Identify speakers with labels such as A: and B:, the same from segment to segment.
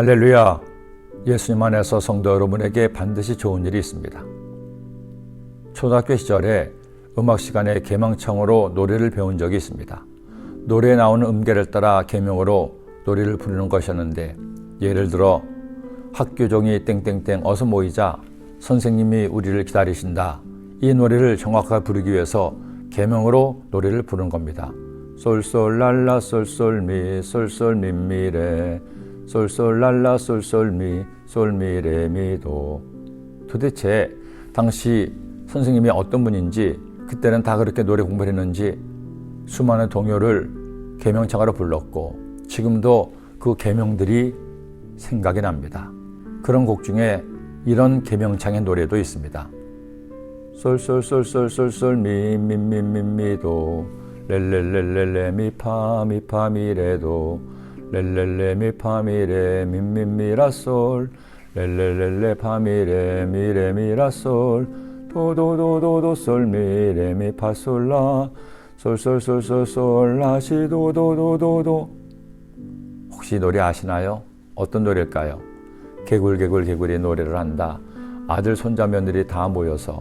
A: 할렐루야! 예수님 안에서 성도 여러분에게 반드시 좋은 일이 있습니다. 초등학교 시절에 음악 시간에 개망청으로 노래를 배운 적이 있습니다. 노래에 나오는 음계를 따라 개명으로 노래를 부르는 것이었는데 예를 들어 학교 종이 땡땡땡 어서 모이자 선생님이 우리를 기다리신다. 이 노래를 정확하게 부르기 위해서 개명으로 노래를 부르는 겁니다. 솔솔랄라 솔솔미 솔솔미미레 솔솔랄라 솔솔미 솔미레미도 도대체 당시 선생님이 어떤 분인지 그때는 다 그렇게 노래 공부를 했는지 수많은 동요를 개명창으로 불렀고 지금도 그 개명들이 생각이 납니다. 그런 곡 중에 이런 개명창의 노래도 있습니다. 솔솔솔솔솔솔 미미미미미도 렐렐렐렐레 미파 미파 미레도 렐렐레 미파미레 미미미라솔 렐렐렐레 파미레 미레 미라솔 도도도도도 솔 미레 미파솔라 솔솔솔솔솔 라시도도도도도 혹시 노래 아시나요? 어떤 노래일까요? 개굴개굴 개굴이 노래를 한다. 아들 손자 며느리 다 모여서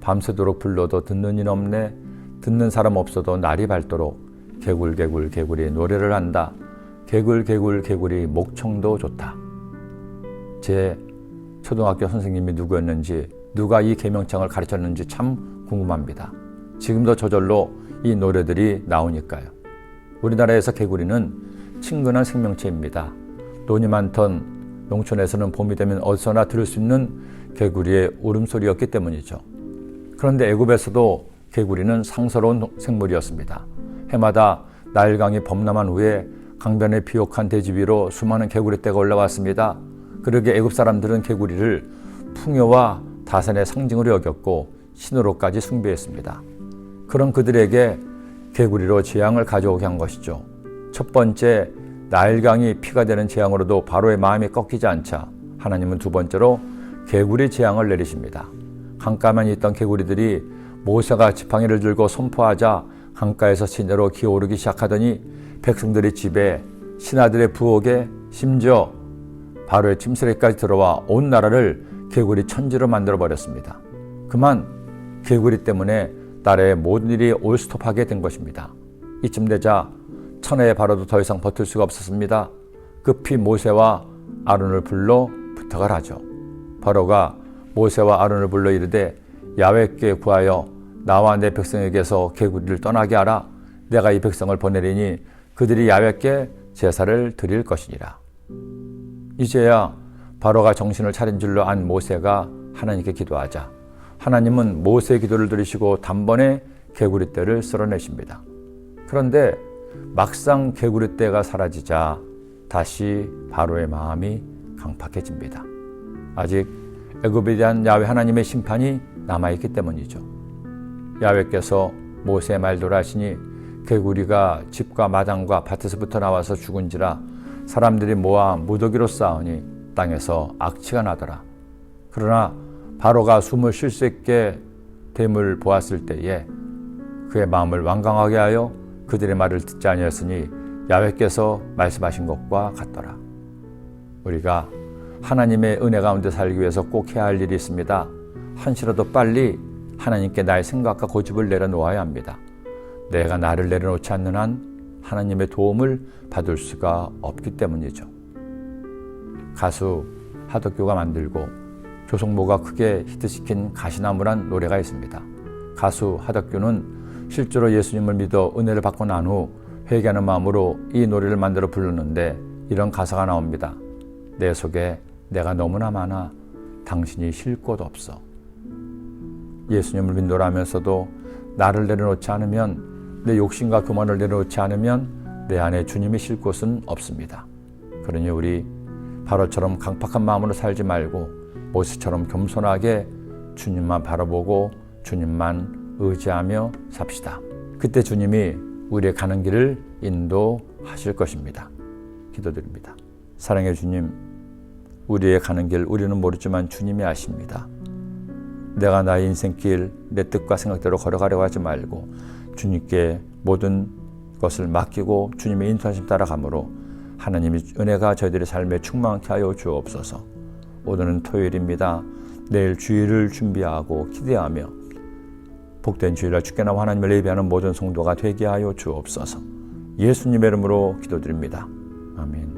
A: 밤새도록 불러도 듣는 일 없네. 듣는 사람 없어도 날이 밝도록 개굴개굴 개굴이 노래를 한다. 개굴 개굴 개굴이 목청도 좋다. 제 초등학교 선생님이 누구였는지 누가 이 개명창을 가르쳤는지 참 궁금합니다. 지금도 저절로 이 노래들이 나오니까요. 우리나라에서 개구리는 친근한 생명체입니다. 돈이 많던 농촌에서는 봄이 되면 어디서나 들을 수 있는 개구리의 울음소리였기 때문이죠. 그런데 애굽에서도 개구리는 상서로운 생물이었습니다. 해마다 나일강이 범람한 후에 강변에 비옥한 대지 위로 수많은 개구리 떼가 올라왔습니다. 그러게 애굽 사람들은 개구리를 풍요와 다산의 상징으로 여겼고 신으로까지 숭배했습니다. 그런 그들에게 개구리로 재앙을 가져오게 한 것이죠. 첫 번째 나일강이 피가 되는 재앙으로도 바로의 마음이 꺾이지 않자 하나님은 두 번째로 개구리 재앙을 내리십니다. 강가만 있던 개구리들이 모세가 지팡이를 들고 선포하자 강가에서 시내로 기어오르기 시작하더니 백성들의 집에 신하들의 부엌에 심지어 바로의 침실에까지 들어와 온 나라를 개구리 천지로 만들어 버렸습니다. 그만 개구리 때문에 나라의 모든 일이 올스톱하게 된 것입니다. 이쯤 되자 천하의 바로도 더 이상 버틸 수가 없었습니다. 급히 모세와 아론을 불러 부탁을 하죠. 바로가 모세와 아론을 불러 이르되 야외께 구하여 나와 내 백성에게서 개구리를 떠나게 하라. 내가 이 백성을 보내리니 그들이 야외께 제사를 드릴 것이니라. 이제야 바로가 정신을 차린 줄로 안 모세가 하나님께 기도하자 하나님은 모세의 기도를 들으시고 단번에 개구리 떼를 쓸어내십니다. 그런데 막상 개구리 떼가 사라지자 다시 바로의 마음이 강팍해집니다. 아직 애굽에 대한 야외 하나님의 심판이 남아 있기 때문이죠. 야외께서 모세의 말도를 하시니 개구리가 집과 마당과 밭에서부터 나와서 죽은지라 사람들이 모아 무더기로 싸우니 땅에서 악취가 나더라. 그러나 바로가 숨을 쉴 수 있게 됨을 보았을 때에 그의 마음을 완강하게 하여 그들의 말을 듣지 아니었으니 야훼께서 말씀하신 것과 같더라. 우리가 하나님의 은혜 가운데 살기 위해서 꼭 해야 할 일이 있습니다. 한시라도 빨리 하나님께 나의 생각과 고집을 내려놓아야 합니다. 내가 나를 내려놓지 않는 한 하나님의 도움을 받을 수가 없기 때문이죠. 가수 하덕교가 만들고 조성모가 크게 히트시킨 가시나무란 노래가 있습니다. 가수 하덕교는 실제로 예수님을 믿어 은혜를 받고 난 후 회개하는 마음으로 이 노래를 만들어 부르는데 이런 가사가 나옵니다. 내 속에 내가 너무나 많아 당신이 쉴 곳 없어. 예수님을 믿노라면서도 나를 내려놓지 않으면 내 욕심과 교만을 내려놓지 않으면 내 안에 주님이 쉴 곳은 없습니다. 그러니 우리 바로처럼 강팍한 마음으로 살지 말고 모세처럼 겸손하게 주님만 바라보고 주님만 의지하며 삽시다. 그때 주님이 우리의 가는 길을 인도하실 것입니다. 기도드립니다. 사랑해 주님, 우리의 가는 길 우리는 모르지만 주님이 아십니다. 내가 나의 인생길 내 뜻과 생각대로 걸어가려고 하지 말고 주님께 모든 것을 맡기고 주님의 인도하심 따라가므로 하나님의 은혜가 저희들의 삶에 충만케 하여 주옵소서. 오늘은 토요일입니다. 내일 주일을 준비하고 기대하며 복된 주일날 주께 나와 하나님을 예배하는 모든 성도가 되게 하여 주옵소서. 예수님의 이름으로 기도드립니다. 아멘.